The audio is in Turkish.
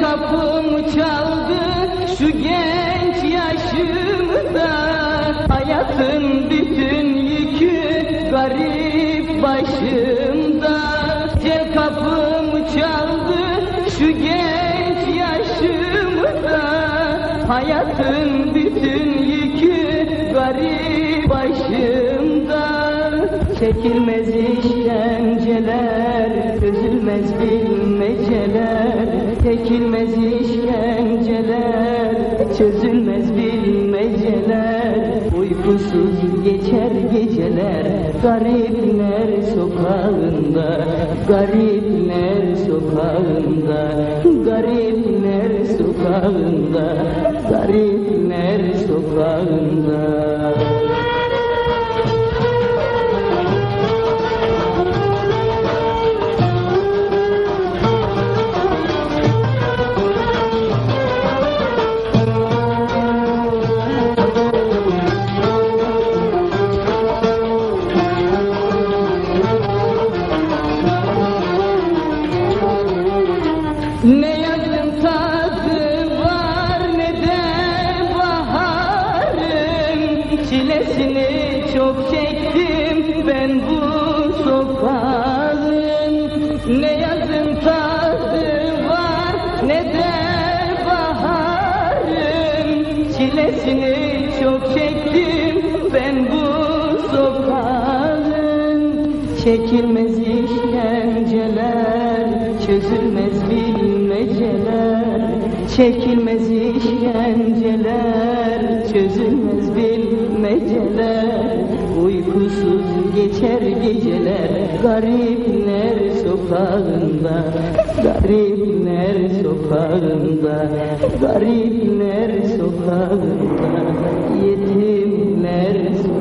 kapım çaldı şu genç yaşımda. Hayatın bütün yükü garip başımda. Gel kapım çaldı şu genç yaşımda. Hayatın bütün yükü garip başımda. Çekilmez işkenceler, çözülmez bilmeceler Çekilmez işkenceler, çözülmez bilmeceler. Uykusuz geçer geceler, garipler sokağında Garipler sokağında, garipler sokağında Garipler sokağında Ne yazın tadı var ne de baharın. Çilesini çok çektim ben bu sokağın. Ne yazın tadı var ne de baharın. Çilesini çok çektim ben bu sokağın. Çekilmez işkenceler, çözülmez bilmeceler Çekilmez işkenceler, çözülmez bilmeceler. Uykusuz geçer geceler, garipler sokağında Garipler sokağında, garipler sokağında. Yetimler sokağında